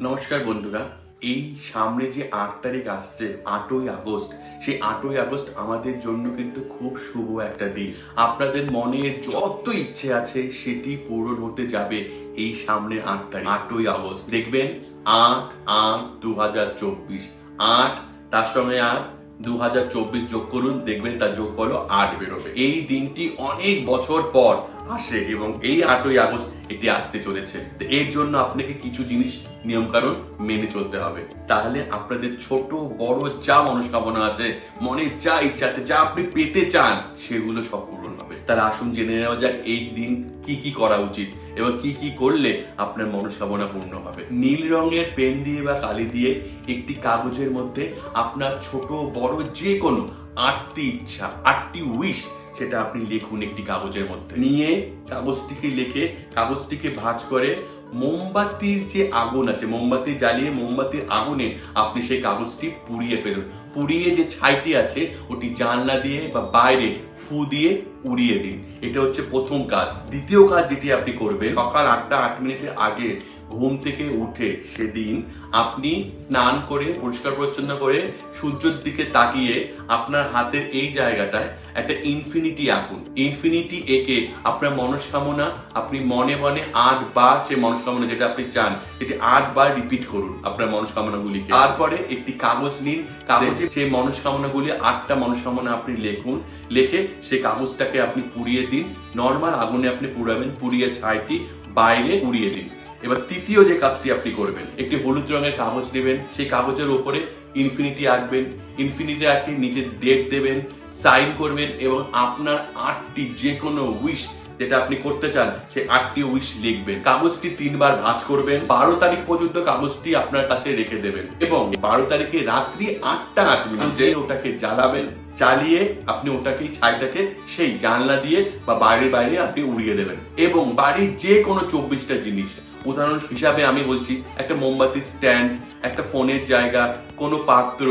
নমস্কার বন্ধুরা। এই সামনে যে আট তারিখ আসছে, আটই আগস্ট, সেই আটই আগস্ট আমাদের জন্য কিন্তু খুব শুভ একটা দিন। আপনাদের মনের যত ইচ্ছে আছে, সেটি পূরণ হতে যাবে এই সামনের আট তারিখ, আটই আগস্ট। দেখবেন, আট আট দু হাজার চব্বিশ, আট, তার সঙ্গে আট দু হাজার চব্বিশ যোগ করুন, দেখবেন তার যোগফল আট বেরোবে। এই দিনটি অনেক বছর পর আসে এবং এই আটই আগস্ট এটি আসতে চলেছে। এর জন্য আপনাকে কিছু জিনিস নিয়ম কারণ মেনে চলতে হবে। তাহলে আপনাদের ছোট, বড় যা মনস্কামনা আছে, মনে যা ইচ্ছা আছে, যা আপনি পেতে চান, সেগুলো সব পূরণ হবে। তাহলে আসুন জেনে নেওয়া যাক এই দিন কি কি করা উচিত এবং কি কি করলে আপনার মনস্কামনা পূর্ণ হবে। নীল রঙের পেন দিয়ে বা কালি দিয়ে একটি কাগজের মধ্যে আপনার ছোট, বড় যে কোনো আটটি ইচ্ছা, আটটি উইশ সেটা আপনি লিখুন একটি কাগজের মধ্যে। নিয়ে কাগজটিকে লিখে, কাগজটিকে ভাঁজ করে মোমবাতির যে আগুন আছে, মোমবাতি জ্বালিয়ে মোমবাতির আগুনে আপনি সেই কাগজটি পুড়িয়ে ফেলুন। পুড়িয়ে যে ছাইটি আছে, ওটি জানলা দিয়ে বা বাইরে ফু দিয়ে উড়িয়ে দিন। এটা হচ্ছে প্রথম কাজ। দ্বিতীয় কাজ যেটি আপনি করবেন, সকাল আটটা আট মিনিটের আগে ঘুম থেকে উঠে সেদিন আপনি স্নান করে, পরিষ্কার পরিচ্ছন্ন করে সূর্যের দিকে তাকিয়ে আপনার হাতের এই জায়গাটায় একটা ইনফিনিটি আঁকুন। ইনফিনিটি এঁকে আপনার মনস্কামনা আপনি মনে মনে আট বার সেই মনস্কামনা যেটা আপনি চান, সেটি আট বার রিপিট করুন আপনার মনস্কামনাগুলিকে। তারপরে একটি কাগজ নিন, কাগজে সেই মনস্কামনাগুলি, আটটা মনস্কামনা আপনি লিখুন, লিখে সেই কাগজটাকে আপনি পুড়িয়ে দিন নর্মাল আগুনে আপনি পুড়াবেন, পুড়িয়ে ছাইটি বাইরে উড়িয়ে দিন। এবার তৃতীয় যে কাজটি আপনি করবেন, একটি হলুদ রঙের কাগজ নেবেন, সেই কাগজের উপরে ইনফিনিটি আঁকবেন ইনফিনিটি আঁকে নিচে ডেট দেবেন সাইন করবেন এবং আপনার আটটি যে কোনো উইশ যেটা আপনি করতে চান, সেই আটটি উইশ লিখবেন। কাগজটি তিনবার ভাঁজ করবেন, বারো তারিখ পর্যন্ত কাগজটি আপনার কাছে রেখে দেবেন এবং বারো তারিখে রাত্রি আটটা আট মিনিটে ওটাকে জ্বালাবেন চালিয়ে আপনি ওটাকে ছাইটাকে সেই জানলা দিয়ে বা বাইরের বাইরে আপনি উড়িয়ে দেবেন। এবং বাড়ির যে কোনো চব্বিশটা জিনিস, উদাহরণ হিসাবে আমি বলছি, একটা মোমবাতি স্ট্যান্ড একটা ফোনের জায়গা, কোনো পাত্র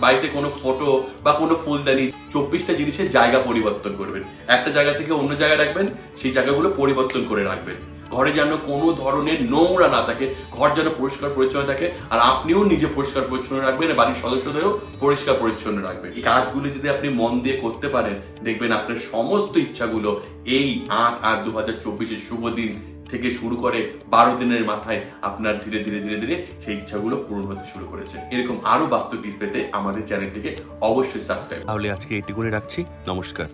বাড়িতে কোনো ফটো বা কোনো ফুলদানি, চব্বিশটা জিনিসের জায়গা পরিবর্তন করবেন। একটা জায়গা থেকে অন্য জায়গায় রাখবেন, সেই জায়গাগুলো পরিবর্তন করে রাখবেন। ঘরে যেন কোনো ধরনের নোংরা না থাকে, ঘর যেন পরিষ্কার পরিচ্ছন্ন থাকে, আর আপনিও নিজে পরিষ্কার পরিচ্ছন্ন রাখবেন বাড়ির সদস্যদেরও পরিষ্কার পরিচ্ছন্ন রাখবেন। এই কাজগুলো যদি আপনি মন দিয়ে করতে পারেন, দেখবেন আপনার সমস্ত ইচ্ছাগুলো এই আট আট দু হাজার চব্বিশের শুভ দিন থেকে শুরু করে বারো দিনের মাথায় আপনার ধীরে ধীরে ধীরে ধীরে সেই ইচ্ছাগুলো পূরণ হতে শুরু করেছে। এরকম আরও বাস্তব টিপস পেতে আমাদের চ্যানেলটিকে অবশ্যই সাবস্ক্রাইব তাহলে আজকে এটুকুনি রাখছি। নমস্কার।